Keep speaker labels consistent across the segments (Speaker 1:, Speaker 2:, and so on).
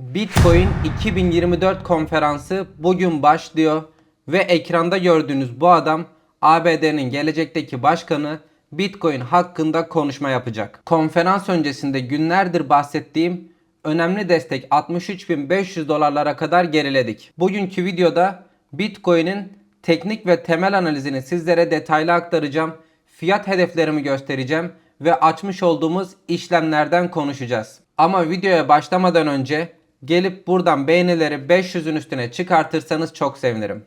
Speaker 1: Bitcoin 2024 konferansı bugün başlıyor ve ekranda gördüğünüz bu adam ABD'nin gelecekteki başkanı Bitcoin hakkında konuşma yapacak. Konferans öncesinde günlerdir bahsettiğim önemli destek 63.500 dolarlara kadar geriledik. Bugünkü videoda Bitcoin'in teknik ve temel analizini sizlere detaylı aktaracağım. Fiyat hedeflerimi göstereceğim ve açmış olduğumuz işlemlerden konuşacağız. Ama videoya başlamadan önce gelip buradan beğenileri 500'ün üstüne çıkartırsanız çok sevinirim.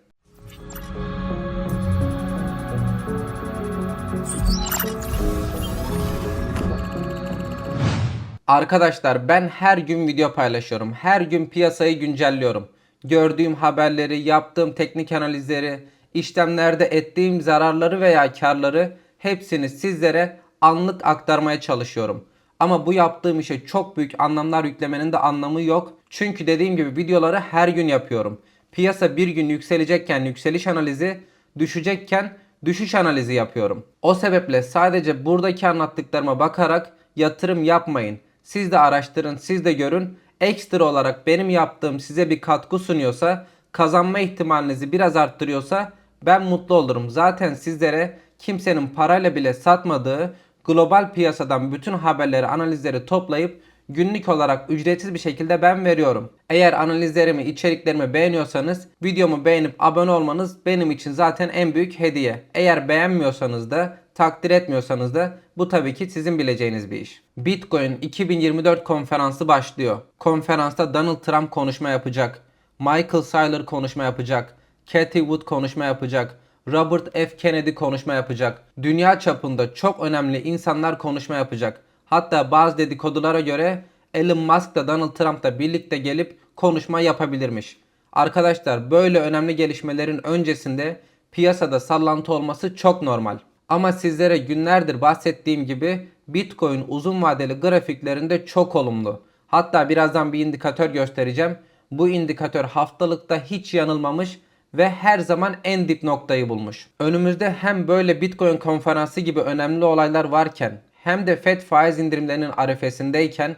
Speaker 1: Arkadaşlar ben her gün video paylaşıyorum. Her gün piyasayı güncelliyorum. Gördüğüm haberleri, yaptığım teknik analizleri, işlemlerde ettiğim zararları veya karları hepsini sizlere anlık aktarmaya çalışıyorum. Ama bu yaptığım işe çok büyük anlamlar yüklemenin de anlamı yok. Çünkü dediğim gibi videoları her gün yapıyorum. Piyasa bir gün yükselecekken yükseliş analizi, düşecekken düşüş analizi yapıyorum. O sebeple sadece buradaki anlattıklarıma bakarak yatırım yapmayın. Siz de araştırın, siz de görün. Ekstra olarak benim yaptığım size bir katkı sunuyorsa, kazanma ihtimalinizi biraz arttırıyorsa ben mutlu olurum. Zaten sizlere kimsenin parayla bile satmadığı global piyasadan bütün haberleri, analizleri toplayıp günlük olarak ücretsiz bir şekilde ben veriyorum. Eğer analizlerimi, içeriklerimi beğeniyorsanız videomu beğenip abone olmanız benim için zaten en büyük hediye. Eğer beğenmiyorsanız da takdir etmiyorsanız da bu tabii ki sizin bileceğiniz bir iş. Bitcoin 2024 konferansı başlıyor. Konferansta Donald Trump konuşma yapacak. Michael Saylor konuşma yapacak. Cathy Wood konuşma yapacak. Robert F. Kennedy konuşma yapacak. Dünya çapında çok önemli insanlar konuşma yapacak. Hatta bazı dedikodulara göre Elon Musk da Donald Trump da birlikte gelip konuşma yapabilirmiş. Arkadaşlar böyle önemli gelişmelerin öncesinde piyasada sallantı olması çok normal. Ama sizlere günlerdir bahsettiğim gibi Bitcoin uzun vadeli grafiklerinde çok olumlu. Hatta birazdan bir indikatör göstereceğim. Bu indikatör haftalıkta hiç yanılmamış ve her zaman en dip noktayı bulmuş. Önümüzde hem böyle Bitcoin konferansı gibi önemli olaylar varken hem de FED faiz indirimlerinin arifesindeyken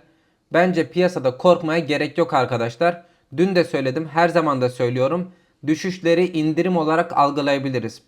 Speaker 1: bence piyasada korkmaya gerek yok arkadaşlar. Dün de söyledim, her zaman da söylüyorum. Düşüşleri indirim olarak algılayabiliriz.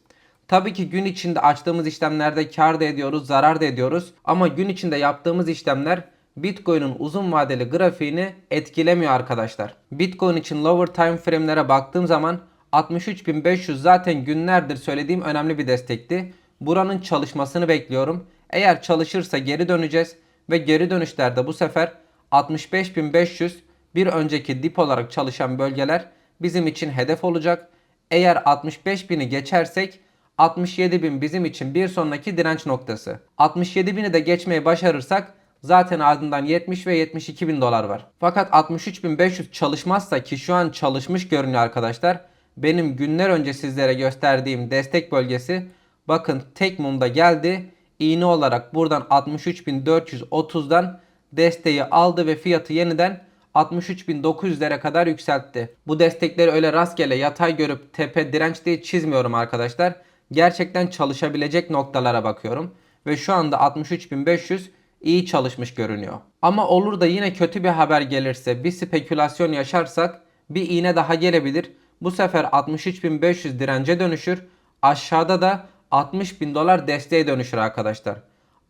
Speaker 1: Tabii ki gün içinde açtığımız işlemlerde kar da ediyoruz, zarar da ediyoruz. Ama gün içinde yaptığımız işlemler Bitcoin'in uzun vadeli grafiğini etkilemiyor arkadaşlar. Bitcoin için lower time frame'lere baktığım zaman 63.500 zaten günlerdir söylediğim önemli bir destekti. Buranın çalışmasını bekliyorum. Eğer çalışırsa geri döneceğiz ve geri dönüşlerde bu sefer 65.500 bir önceki dip olarak çalışan bölgeler bizim için hedef olacak. Eğer 65.000'i geçersek 67.000 bizim için bir sonraki direnç noktası. 67.000'i de geçmeyi başarırsak zaten ardından 70 ve 72.000 dolar var. Fakat 63.500 çalışmazsa ki şu an çalışmış görünüyor arkadaşlar. Benim günler önce sizlere gösterdiğim destek bölgesi bakın tek mumda geldi. İğne olarak buradan 63.430'dan desteği aldı ve fiyatı yeniden 63.900'lere kadar yükseltti. Bu destekleri öyle rastgele yatay görüp tepe direnç diye çizmiyorum arkadaşlar. Gerçekten çalışabilecek noktalara bakıyorum. Ve şu anda 63.500 iyi çalışmış görünüyor. Ama olur da yine kötü bir haber gelirse bir spekülasyon yaşarsak bir iğne daha gelebilir. Bu sefer 63.500 dirence dönüşür. Aşağıda da 60.000 dolar desteğe dönüşür arkadaşlar.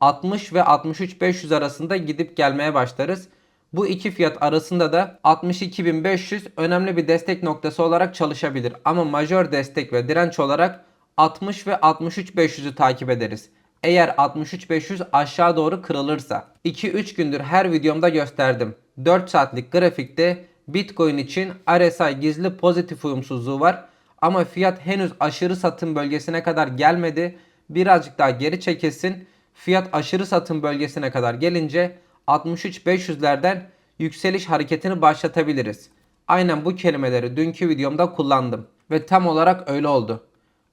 Speaker 1: 60 ve 63.500 arasında gidip gelmeye başlarız. Bu iki fiyat arasında da 62.500 önemli bir destek noktası olarak çalışabilir. Ama majör destek ve direnç olarak 60 ve 63.500'ü takip ederiz. Eğer 63.500 aşağı doğru kırılırsa. 2-3 gündür her videomda gösterdim. 4 saatlik grafikte Bitcoin için RSI gizli pozitif uyumsuzluğu var. Ama fiyat henüz aşırı satım bölgesine kadar gelmedi. Birazcık daha geri çekilsin. Fiyat aşırı satım bölgesine kadar gelince 63.500'lerden yükseliş hareketini başlatabiliriz. Aynen bu kelimeleri dünkü videomda kullandım. Ve tam olarak öyle oldu.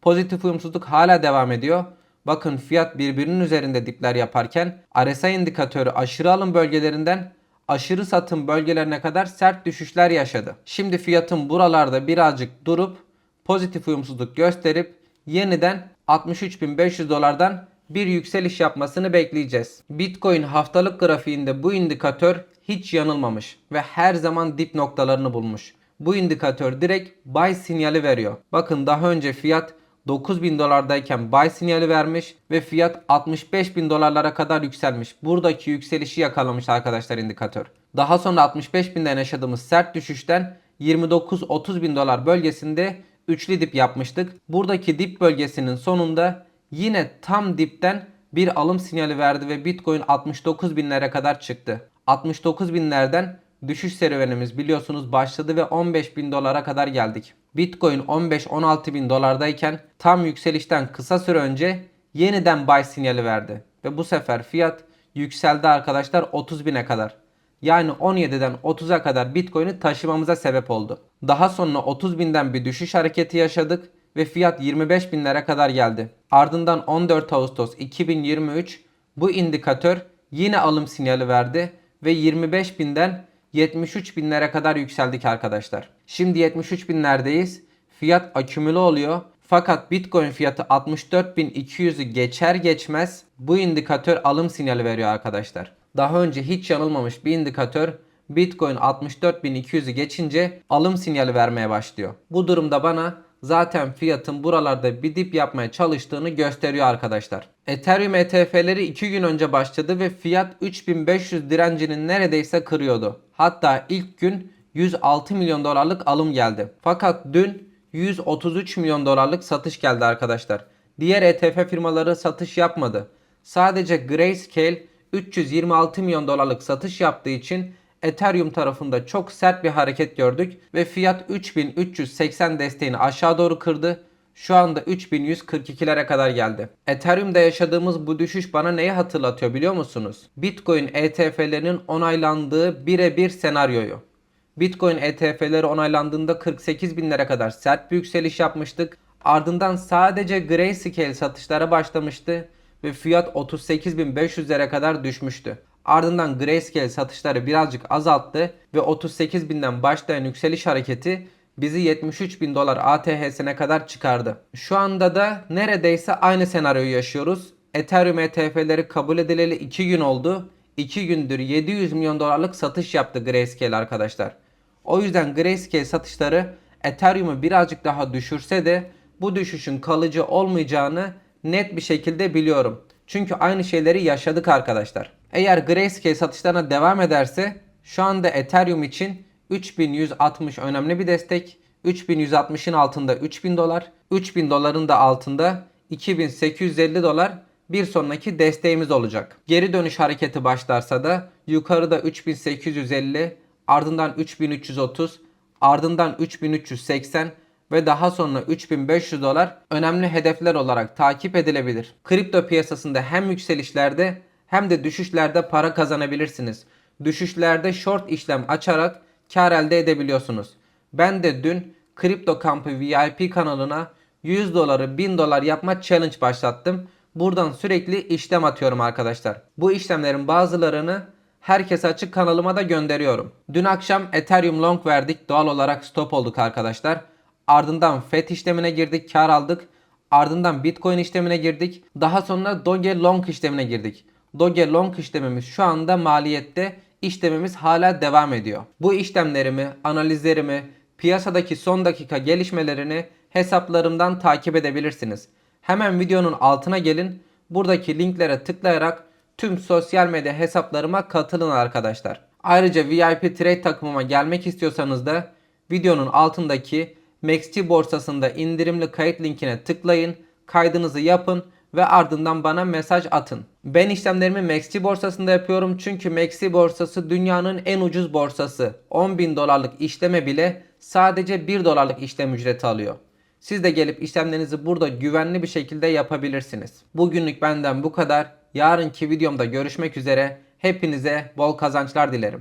Speaker 1: Pozitif uyumsuzluk hala devam ediyor. Bakın fiyat birbirinin üzerinde dipler yaparken RSI indikatörü aşırı alım bölgelerinden aşırı satım bölgelerine kadar sert düşüşler yaşadı. Şimdi fiyatın buralarda birazcık durup pozitif uyumsuzluk gösterip yeniden 63.500 dolardan bir yükseliş yapmasını bekleyeceğiz. Bitcoin haftalık grafiğinde bu indikatör hiç yanılmamış ve her zaman dip noktalarını bulmuş. Bu indikatör direkt buy sinyali veriyor. Bakın daha önce fiyat 9000 dolardayken buy sinyali vermiş ve fiyat 65 bin dolarlara kadar yükselmiş. Buradaki yükselişi yakalamış arkadaşlar indikatör. Daha sonra 65 binden yaşadığımız sert düşüşten 29-30 bin dolar bölgesinde üçlü dip yapmıştık. Buradaki dip bölgesinin sonunda yine tam dipten bir alım sinyali verdi ve Bitcoin 69 binlere kadar çıktı. 69 binlerden düşüş serüvenimiz biliyorsunuz başladı ve 15 bin dolara kadar geldik. Bitcoin 15-16 bin dolardayken tam yükselişten kısa süre önce yeniden buy sinyali verdi. Ve bu sefer fiyat yükseldi arkadaşlar 30 bine kadar. Yani 17'den 30'a kadar Bitcoin'i taşımamıza sebep oldu. Daha sonra 30 binden bir düşüş hareketi yaşadık ve fiyat 25 binlere kadar geldi. Ardından 14 Ağustos 2023 bu indikatör yine alım sinyali verdi ve 25 binden 73 binlere kadar yükseldik arkadaşlar. Şimdi 73 binlerdeyiz. Fiyat akümüle oluyor. Fakat Bitcoin fiyatı 64.200'ü geçer geçmez bu indikatör alım sinyali veriyor arkadaşlar. Daha önce hiç yanılmamış bir indikatör Bitcoin 64.200'ü geçince alım sinyali vermeye başlıyor. Bu durumda bana zaten fiyatın buralarda bir dip yapmaya çalıştığını gösteriyor arkadaşlar. Ethereum ETF'leri 2 gün önce başladı ve fiyat 3500 direncinin neredeyse kırıyordu. Hatta ilk gün 106 milyon dolarlık alım geldi. Fakat dün 133 milyon dolarlık satış geldi arkadaşlar. Diğer ETF firmaları satış yapmadı. Sadece Grayscale 326 milyon dolarlık satış yaptığı için Ethereum tarafında çok sert bir hareket gördük ve fiyat 3380 desteğini aşağı doğru kırdı. Şu anda 3142'lere kadar geldi. Ethereum'da yaşadığımız bu düşüş bana neyi hatırlatıyor biliyor musunuz? Bitcoin ETF'lerinin onaylandığı birebir senaryoyu. Bitcoin ETF'leri onaylandığında 48 binlere kadar sert bir yükseliş yapmıştık. Ardından sadece Grayscale satışlara başlamıştı ve fiyat 38.500'lere kadar düşmüştü. Ardından Grayscale satışları birazcık azalttı ve 38 binden başlayan yükseliş hareketi bizi 73 bin dolar ATH'sine kadar çıkardı. Şu anda da neredeyse aynı senaryoyu yaşıyoruz. Ethereum ETF'leri kabul edileli 2 gün oldu. 2 gündür 700 milyon dolarlık satış yaptı Grayscale arkadaşlar. O yüzden Grayscale satışları Ethereum'u birazcık daha düşürse de bu düşüşün kalıcı olmayacağını net bir şekilde biliyorum. Çünkü aynı şeyleri yaşadık arkadaşlar. Eğer Grayscale satışlarına devam ederse şu anda Ethereum için 3160 önemli bir destek. 3160'ın altında 3000 dolar. 3000 doların da altında 2850 dolar bir sonraki desteğimiz olacak. Geri dönüş hareketi başlarsa da yukarıda 3850 ardından 3330 ardından 3380 ve daha sonra 3500 dolar önemli hedefler olarak takip edilebilir. Kripto piyasasında hem yükselişlerde hem de düşüşlerde para kazanabilirsiniz. Düşüşlerde short işlem açarak kar elde edebiliyorsunuz. Ben de dün Kripto Kampı VIP kanalına 100 doları 1000 dolar yapma challenge başlattım. Buradan sürekli işlem atıyorum arkadaşlar. Bu işlemlerin bazılarını herkese açık kanalıma da gönderiyorum. Dün akşam Ethereum long verdik. Doğal olarak stop olduk arkadaşlar. Ardından FET işlemine girdik, kar aldık. Ardından Bitcoin işlemine girdik. Daha sonra Doge long işlemine girdik. Doge long işlemimiz şu anda maliyette. İşlemimiz hala devam ediyor. Bu işlemlerimi, analizlerimi, piyasadaki son dakika gelişmelerini hesaplarımdan takip edebilirsiniz. Hemen videonun altına gelin. Buradaki linklere tıklayarak tüm sosyal medya hesaplarıma katılın arkadaşlar. Ayrıca VIP Trade takımıma gelmek istiyorsanız da videonun altındaki MaxT borsasında indirimli kayıt linkine tıklayın, kaydınızı yapın ve ardından bana mesaj atın. Ben işlemlerimi MaxT borsasında yapıyorum çünkü MaxT borsası dünyanın en ucuz borsası. 10 bin dolarlık işleme bile sadece 1 dolarlık işlem ücreti alıyor. Siz de gelip işlemlerinizi burada güvenli bir şekilde yapabilirsiniz. Bugünlük benden bu kadar. Yarınki videomda görüşmek üzere. Hepinize bol kazançlar dilerim.